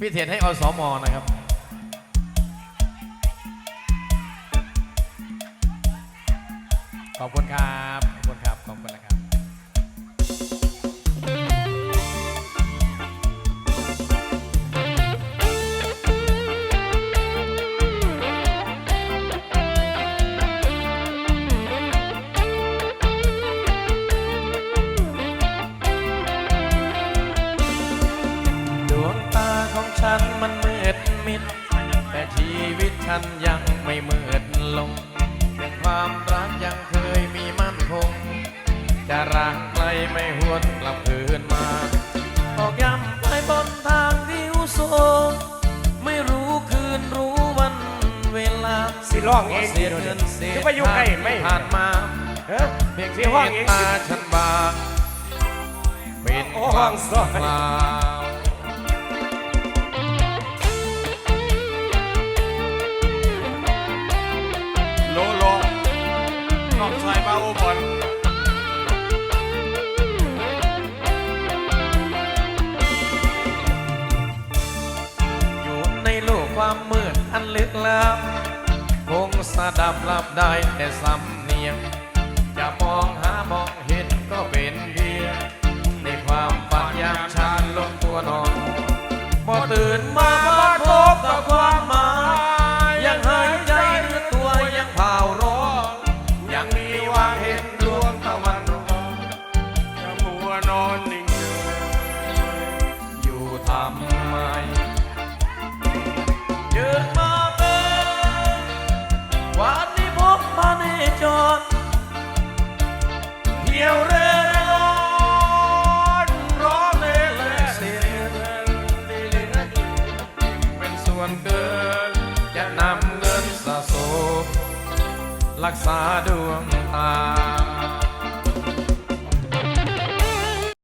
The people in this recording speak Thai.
พี่เทนให้อสมนะครับขอบคุณครับขอบคุณครับ ฉันยังไม่มืดลงแต่ความรักยังเคยมีมั่นคง จะรักใครไม่หวนกลับคืนมาออกย้ำไปบนทางที่อุโสไม่รู้คืนรู้วันเวลาสิร้องเองเสียเงินเสียคือไปอยู่ใกล้ไหม ผ่านมาเฮ้ยเพียงสิห้องเองตาฉันบางเป็นโอ้คห้วาอมงซอยเปล่า องชายมาโอบอลอยู่ในโลกความมืดอันลึกลับคงสะดับรับได้แต่สำเนียง จะมองหามองเห็นก็เป็นเพียงในความฝันยามชานลงตัวนอนพอตื่นมา ส่วนเกิน จะนำเงินสะสมรักษาดวงตา